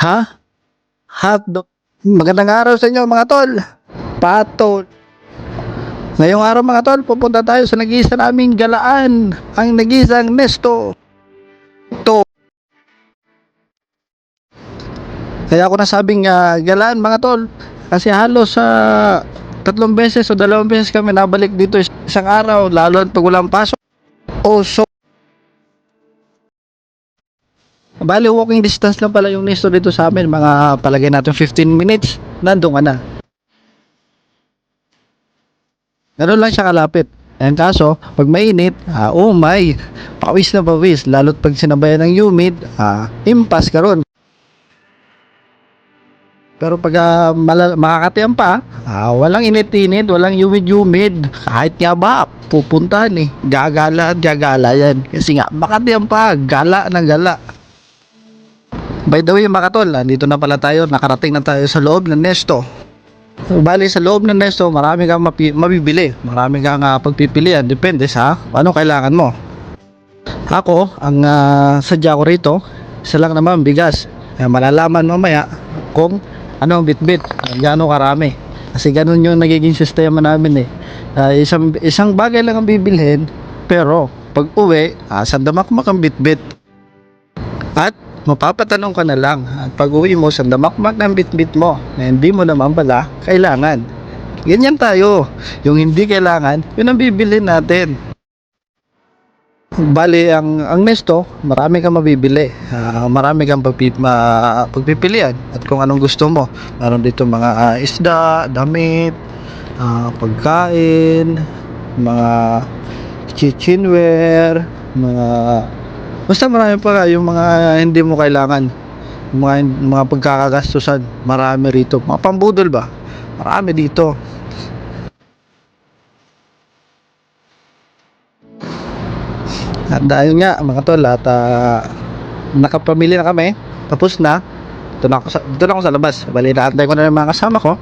Ha? Hotdog. Magandang araw sa inyo mga tol. Patol. Ngayong araw mga tol, pupunta tayo sa nag-iisa naming galaan. Ang nag-iisang Nesto. To. Kaya ako nasabing ah, galaan mga tol. Kasi halos sa tatlong beses o dalawang beses kami nabalik dito isang araw. Lalo pag walang pasok. O so Bali, walking distance lang pala yung Nesto dito sa amin. Mga palagay natin 15 minutes. Nandun ka na. Ganun lang siya kalapit. And kaso, pag mainit, ah, oh my, pawis na pawis. Lalo't pag sinabayan ng humid, ah, impas ka ron. Pero pag ah, mala- makakatiyan pa, ah, walang init-init, walang humid-humid. Kahit nga ba, pupuntahan eh. Gagala at gagala yan. Kasi nga, makatiyan pa, gala ng gala. By the way mga tol, nandito na pala tayo, nakarating na tayo sa loob ng Nesto. So, bali sa loob ng Nesto, marami kang mabibili. Marami kang uh, pagpipilian, depende sa ano kailangan mo. Ako, ang ah, sadya ko rito, isa lang naman bigas. Eh, malalaman mamaya kung ano ang bitbit, gaano karami. Kasi ganun yung nagiging sistema namin eh. Ah, isang, isang bagay lang ang bibilhin, pero pag uwi, ah, sandamakmak ang bitbit. At mapapatanong ka na lang at pag uwi mo sa damakmak ng bitbit mo na hindi mo naman pala kailangan. Ganyan tayo. Yung hindi kailangan, yun ang bibili natin. Bali, ang, ang Nesto, marami kang mabibili. Ah, marami kang pagpi, ma, pagpipilian at kung anong gusto mo. Meron dito mga ah, isda, damit, ah, pagkain, mga kitchenware, mga Basta marami pa yung mga hindi mo kailangan. Yung Mga, mga pagkakagastusan. Marami rito. Mga pambudol ba? Marami dito. At dahil nga mga tol at ah, nakapamili na kami. Tapos na. Dito na ako sa, dito na ako sa labas. Bali naantay ko na yung mga kasama ko.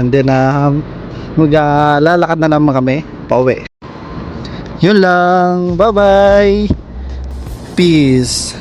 And then uh, maglalakad na naman kami pauwi. Yun lang. Bye-bye. Bees.